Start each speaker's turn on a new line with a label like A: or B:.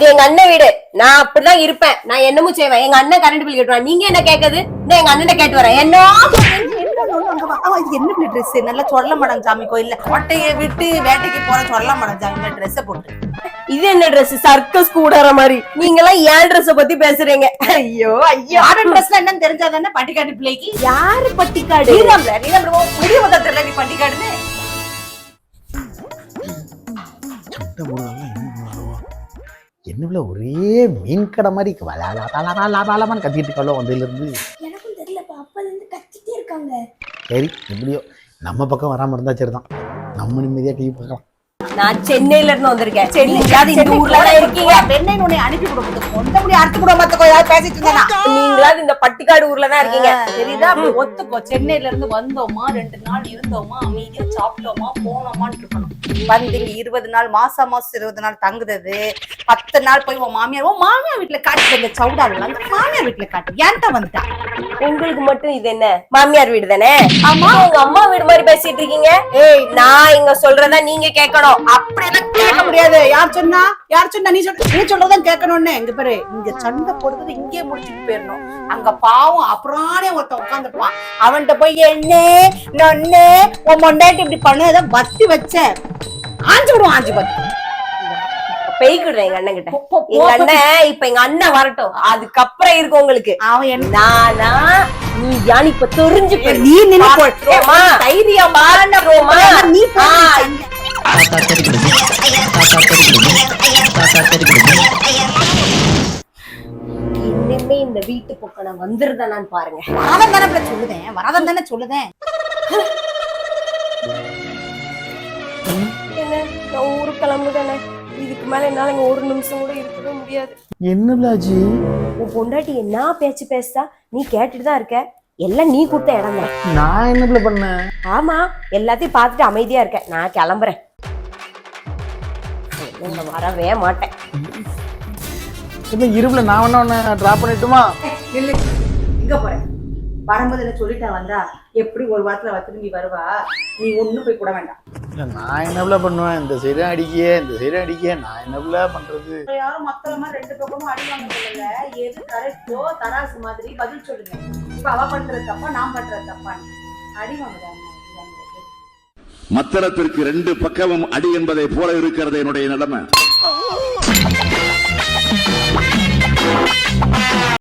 A: இது எங்க அண்ணன் வீடு. நான் அப்படிதான் இருப்பேன். நான் என்னமும் செய்வேன். எங்க அண்ணன் கரண்ட் பில் கட்டுவான் நீங்க என்ன கேக்குது இந்த எங்க அண்ணன் கேட்டு வரேன். என்ன?
B: இது என்ன ட்ரெஸ் நல்லா சொல்ல மாட்டாங்க சாமி கோயில்ல கோட்டையை விட்டு வேட்டைக்கு போற சொல்ல மாட்டாங்க சாமி ட்ரெஸ் போட்டு
A: இது என்ன Dress? சர்க்கஸ் கூடாற மாதிரி. நீங்க எல்லாம் ஏன் Dress பத்தி பேசுறீங்க? ஐயோ ஐயோ.
B: மாடர்ன் ட்ரெஸ்ல என்னன்னு தெரிஞ்சாதானே பட்டிக்காட்டு பிள்ளைக்கு?
A: யாரு பட்டிக்காடு?
B: நீதாம்ல நீதாம்ல புரிய தெரியல நீ பட்டிக்காடுன்னு.
C: என்ன என்னவில் ஒரே மீன் கடை மாதிரி லாபாலமான்னு கத்திட்டு இருக்கோம் வந்ததுலேருந்து
D: எனக்கும் தெரியலப்பா அப்பல இருந்து கத்திட்டே இருக்காங்க.
C: சரி எப்படியோ நம்ம பக்கம் வராமல் இருந்தால் சரி தான் நம்ம நிம்மதியாக டிவி பார்க்கலாம்.
A: நான் சென்னையில இருந்து வந்திருக்கேன். சென்னை இந்த ஊர்ல தான் இருக்கீங்க?
B: பெண்ணை உன்னை அனுப்பி கொடுக்குது கொண்ட முடி அறுத்து கூட மத்த ஏதாவது பேசிட்டு இருந்தா
A: நீங்களாவது இந்த பட்டிக்காடு ஊர்ல தான் இருக்கீங்க
B: தெரியுதா? அப்படி ஒத்துக்கோ. சென்னையில இருந்து வந்தோமா ரெண்டு நாள் இருந்தோமா அமைதியா சாப்பிட்டோமா போனோமான்னு இருக்கணும். வந்து இருபது நாள் மாசம் மாசம் இருபது நாள் தங்குறது பத்து நாள் போய் உன் மாமியார் உன் மாமியார் வீட்டுல காட்டு இந்த சவுடால மாமியார் வீட்டுல காட்டு. ஏன்ட்ட வந்துட்டா?
A: உங்களுக்கு மட்டும் இது என்ன? மாமியார் வீடு தானே?
B: ஆமா.
A: உங்க அம்மா வீடு மாதிரி பேசிட்டு இருக்கீங்க? ஏய். நான் இங்க சொல்றதா நீங்க கேட்கணும்.
B: அப்படியெல்லாம் கேட்க முடியாது. யார் சொன்னா? யார் சொன்னா? நீ சொல்ற நீ சொல்றதான் கேட்கணும்னு. இங்க பாரு இங்க சண்டை போடுறது இங்கே முடிச்சுட்டு போயிடணும். அங்க பாவம் அப்புறானே ஒருத்தன் உட்காந்துப்பான் அவன்கிட்ட போய் என்ன நொன்னு உன் மொண்டாட்டி இப்படி பண்ணதை பத்தி வச்சேன் ஆஞ்சு விடுவான் ஆஞ்சு பத்தி.
A: பெய்கிடுறேன் எங்க அண்ணன் கிட்ட. எங்க அண்ணன் இப்ப எங்க அண்ணன் வரட்டும். அதுக்கப்புறம் இருக்கு உங்களுக்கு.
B: அவன்
A: நானா நீ யான் இப்ப தெரிஞ்சு போயிரு.
B: நீ
A: இனிமே இந்த வீட்டு பக்கம் நான் வந்துருதானான்னு பாருங்க.
B: வராதன் தானே சொல்லுதேன் வராதன் தானே சொல்லுதேன்
A: என்ன? நான் ஊருக்கு கிளம்புதானே. இதுக்கு மேல என்னால இங்க ஒரு நிமிஷம் கூட இருக்கவே முடியாது.
C: என்ன பிளாஜி?
A: உன் பொண்டாட்டி என்ன பேச்சு பேசுதா? நீ கேட்டுட்டு தான் இருக்க. எல்லாம் நீ கொடுத்த இடம் தான்
C: நான் என்ன பண்ணேன்?
A: ஆமா எல்லாத்தையும் பார்த்துட்டு அமைதியா இருக்க. நான் கிளம்புறேன். இங்க வரவே மாட்டேன்.
C: இப்போ இருப்பில் நான் வேணா உன்னை ட்ராப் பண்ணிட்டுமா?
B: நில்லு எங்க போற. வரும்போது என்ன சொல்லிட்டா வந்தா எப்படி ஒரு வாரத்துல அவ திரும்பி வருவா? நீ ஒண்ணும் போய் கூட வேண்டாம்.
C: இல்லை நான் என்ன பிள்ளை பண்ணுவேன்? இந்த சைடு அடிக்க இந்த சைடு அடிக்க நான் என்ன பிள்ளை பண்ணுறது
B: யாரும் மத்தவங்க ரெண்டு பக்கமும் அடி வாங்க சொல்லல எது கரெக்டோ தராசு மாதிரி பதில் சொல்லுங்க. இப்ப அவ பண்றது தப்பா நான் பண்றது தப்பா அடி வாங்குறாங்க
E: மத்தளத்திற்கு ரெண்டு பக்கமும் அடி என்பதை போல இருக்கிறது என்னுடைய நிலைமை.